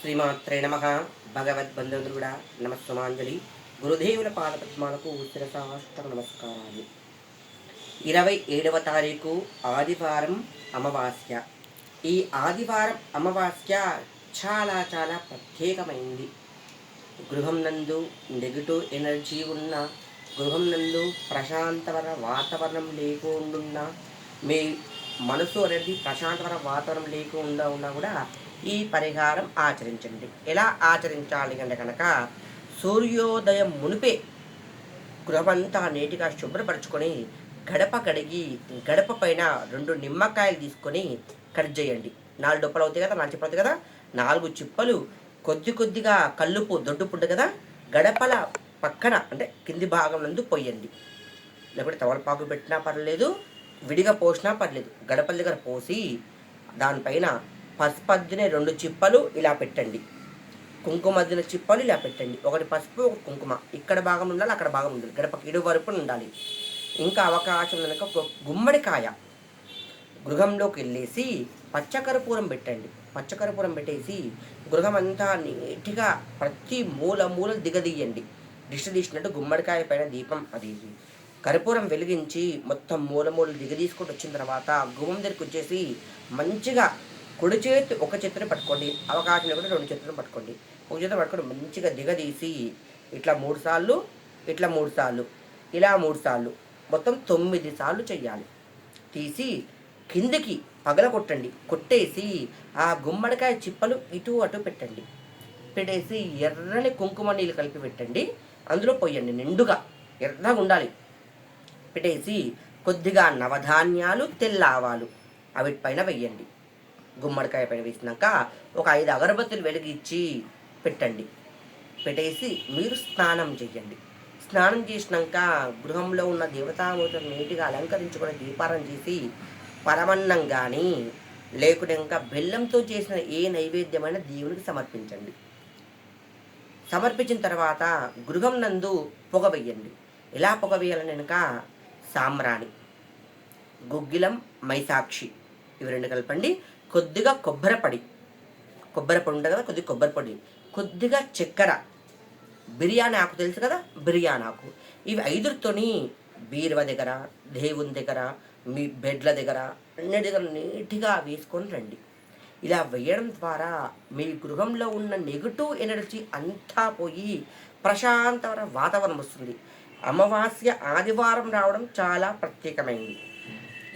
శ్రీమాత్రే నమ. భగవద్బంధువుడా నమస్సుమాంజలి. గురుదేవుల పాదపద్మాలకు శిరసాష్టక నమస్కారాలు. ఇరవై ఏడవ తారీఖు ఆదివారం అమావాస్య. ఈ ఆదివారం అమావాస్య చాలా చాలా ప్రత్యేకమైంది. గృహం నందు నెగిటివ్ ఎనర్జీ ఉన్న గృహం నందు ప్రశాంతవర వాతావరణం లేకుండా మీ మనసు అనేది ప్రశాంతవర వాతావరణం లేకుండా ఉన్నా కూడా ఈ పరిహారం ఆచరించండి. ఎలా ఆచరించాలి అంటే కనుక సూర్యోదయం మునిపే గృహమంతా నీటిగా శుభ్రపరచుకొని గడప కడిగి గడప పైన రెండు నిమ్మకాయలు తీసుకొని కట్ చేయండి. నాలుగు డొప్పలు అవుతాయి కదా నాలుగు చిప్పలు అవుతాయి కదా? నాలుగు చిప్పలు కొద్ది కొద్దిగా కల్లుపు దొడ్డు పుట్టు కదా? గడపల పక్కన అంటే కింది భాగం నందు పోయండి. లేకపోతే తవలపాకు పెట్టినా పర్లేదు విడిగా పోసినా పర్లేదు. గడపల దగ్గర పోసి దానిపైన పసుపద్దునే రెండు చిప్పలు ఇలా పెట్టండి. కుంకుమద్దున చిప్పలు ఇలా పెట్టండి. ఒకటి పసుపు ఒకటి కుంకుమ. ఇక్కడ భాగం ఉండాలి అక్కడ భాగం ఉండాలి. గడపకి ఇరు ఉండాలి. ఇంకా అవకాశం కనుక ఒక గుమ్మడికాయ గృహంలోకి వెళ్ళేసి పచ్చకర్పూరం పెట్టండి. పచ్చకర్పూరం పెట్టేసి గృహం అంతా నీట్గా ప్రతి మూల మూల దిగదీయండి. దిష్టి తీసినట్టు గుమ్మడికాయ పైన దీపం అది. కర్పూరం వెలిగించి మొత్తం మూల మూల దిగదీసుకుంటూ వచ్చిన తర్వాత గుమ్మం దగ్గరికి వచ్చేసి మంచిగా కుడి చేతి ఒక చేతిని పట్టుకోండి అవకాశం లేకుండా రెండు చేతులను పట్టుకోండి. ఒక చేతిని పట్టుకొని మంచిగా దిగదీసి ఇట్లా మూడు సార్లు ఇట్లా మూడు సార్లు ఇలా మూడు సార్లు మొత్తం తొమ్మిది సార్లు చెయ్యాలి. తీసి కిందికి పగల కొట్టండి కొట్టేసి ఆ గుమ్మడికాయ చిప్పలు ఇటు అటు పెట్టండి. పెట్టేసి ఎర్రని కుంకుమ నీళ్ళు కలిపి పెట్టండి. అందులో పోయండి నిండుగా ఎర్రగా ఉండాలి. పెట్టేసి కొద్దిగా నవధాన్యాలు తెల్ల ఆవాలు అవి పైన వెయ్యండి గుమ్మడికాయ పైన వేసినాక ఒక ఐదు అగరబత్తులు వెలిగించి పెట్టండి. పెట్టేసి మీరు స్నానం చేయండి. స్నానం చేసినాక గృహంలో ఉన్న దేవతామూర్తులను నీటిగా అలంకరించుకుని దీపారం చేసి పరమన్నం కానీ లేకుండా ఇంకా బెల్లంతో చేసిన ఏ నైవేద్యమైనా దేవునికి సమర్పించండి. సమర్పించిన తర్వాత గృహం నందు పొగ వెయ్యండి ఎలా పొగ వేయాలని కనుక సామ్రాణి గుగ్గిలం మైసాక్షి ఇవి రెండు కలపండి. కొద్దిగా కొబ్బరిపొడి. పొడి ఉంటుంది కదా కొద్దిగా కొబ్బరిపొడి. కొద్దిగా చక్కెర. బిర్యానీ ఆకు తెలుసు కదా బిర్యానీ ఆకు. ఇవి ఐదుతోని బీరువ దగ్గర దేవుని దగ్గర మీ బెడ్ల దగ్గర అన్ని దగ్గర నీట్గా వేసుకొని రండి. ఇలా వేయడం ద్వారా మీ గృహంలో ఉన్న నెగిటివ్ ఎనర్జీ అంతా పోయి ప్రశాంతమైన వాతావరణం వస్తుంది. అమావాస్య ఆదివారం రావడం చాలా ప్రత్యేకమైంది.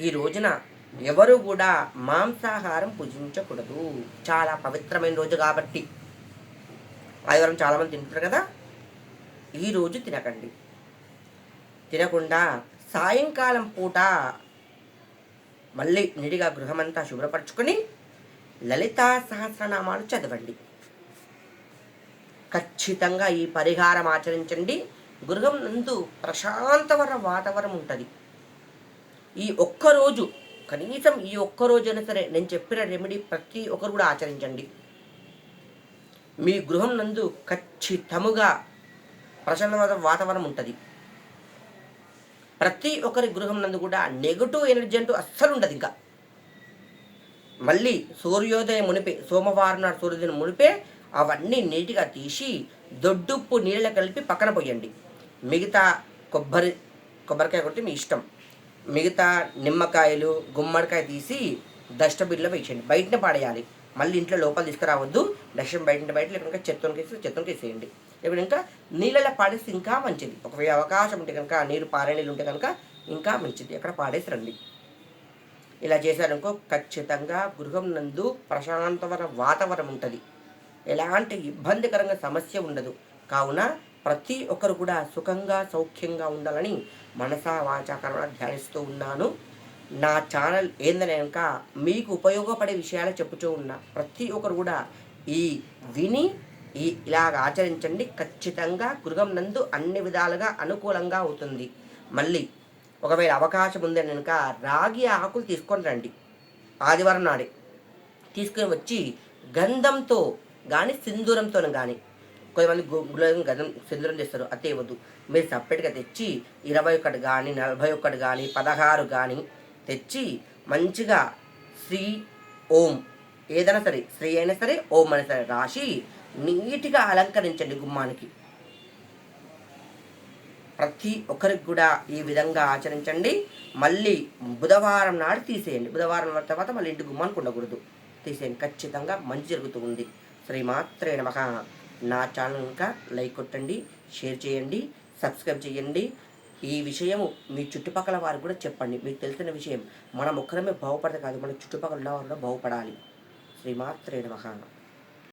ఈ రోజున ఎవరు కూడా మాంసాహారం పూజించకూడదు. చాలా పవిత్రమైన రోజు కాబట్టి. ఆదివారం చాలామంది తింటారు కదా. ఈ రోజు తినకండి. తినకుండా సాయంకాలం పూట మళ్ళీ నిడిగా గృహమంతా శుభ్రపరచుకొని లలితా సహస్రనామాలు చదవండి. ఖచ్చితంగా ఈ పరిహారం ఆచరించండి. గృహం నందు ప్రశాంతవర వాతావరణం ఉంటుంది. ఈ ఒక్కరోజు కనీసం ఈ ఒక్క రోజైనా సరే నేను చెప్పిన రెమెడీ ప్రతి ఒక్కరు కూడా ఆచరించండి. మీ గృహం నందు ఖచ్చితముగా ప్రసన్నమైన వాతావరణం ఉంటుంది. ప్రతి ఒక్కరి గృహం నందు కూడా నెగటివ్ ఎనర్జీ అంటూ అస్సలు ఉండదు ఇంకా. మళ్ళీ సూర్యోదయం మునిపే సోమవారం నాడు సూర్యోదయం మునిపే అవన్నీ నీట్గా తీసి దొడ్డుప్పు నీళ్ళ కలిపి పక్కన పోయండి. మిగతా కొబ్బరి కొబ్బరికాయ కొట్టి మీ ఇష్టం. మిగతా నిమ్మకాయలు గుమ్మడికాయ తీసి డస్ట్బిన్లో వేసేయండి బయటనే పాడేయాలి. మళ్ళీ ఇంట్లో లోపల తీసుకురావద్దు. డస్ట్బిన్ బయట బయట లేకుండా చెత్తనికి వేసి చెత్తనికి వేసేయండి లేకుంటే ఇంకా నీళ్ళలో పాడేస్తే ఇంకా మంచిది. ఒకవేళ అవకాశం ఉంటే కనుక నీరు పారే నీళ్ళు ఉంటే కనుక ఇంకా మంచిది. అక్కడ పాడేసి రండి. ఇలా చేశారనుకో ఖచ్చితంగా గృహం నందు ప్రశాంతమైన వాతావరణం ఉంటుంది. ఎలాంటి ఇబ్బందికరంగా సమస్య ఉండదు. కావున ప్రతి ఒక్కరు కూడా సుఖంగా సౌఖ్యంగా ఉండాలని మనసా వాచాకరణ ధ్యానిస్తూ ఉన్నాను. నా ఛానల్ ఏందని కనుక మీకు ఉపయోగపడే విషయాలు చెప్పుతూ ఉన్నా ప్రతి ఒక్కరు కూడా ఈ విని ఈ ఇలాగ ఆచరించండి. ఖచ్చితంగా గృహం నందు అన్ని విధాలుగా అనుకూలంగా అవుతుంది. మళ్ళీ ఒకవేళ అవకాశం ఉందని కనుక రాగి ఆకులు తీసుకొని రండి. ఆదివారం నాడే తీసుకొని వచ్చి గంధంతో కానీ సింధూరంతో కానీ కొంతమంది గులాబీ గజం సింధూరం చేస్తారు. అది ఇవ్వద్దు. మీరు సపరేట్గా తెచ్చి ఇరవై ఒకటి కానీ నలభై ఒకటి కానీ పదహారు కానీ తెచ్చి మంచిగా శ్రీ ఓం ఏదైనా సరే శ్రీ అయినా సరే ఓం అయినా సరే రాసి నీట్గా అలంకరించండి గుమ్మానికి. ప్రతి ఒక్కరికి కూడా ఈ విధంగా ఆచరించండి. మళ్ళీ బుధవారం నాడు తీసేయండి. బుధవారం నాడు తర్వాత మళ్ళీ ఇంటి గుమ్మానికి ఉండకూడదు. తీసేయండి. ఖచ్చితంగా మంచి జరుగుతూ ఉంది. శ్రీమాత్రే నమః. నా ఛానల్ ఇంకా లైక్ కొట్టండి షేర్ చేయండి సబ్స్క్రైబ్ చేయండి. ఈ విషయము మీ చుట్టుపక్కల వారు కూడా చెప్పండి. మీకు తెలిసిన విషయం మనం ఒక్కరమే బాగుపడదు కాదు మన చుట్టుపక్కల ఉన్న వారు కూడా బాగుపడాలి. శ్రీమాత్రే నమః.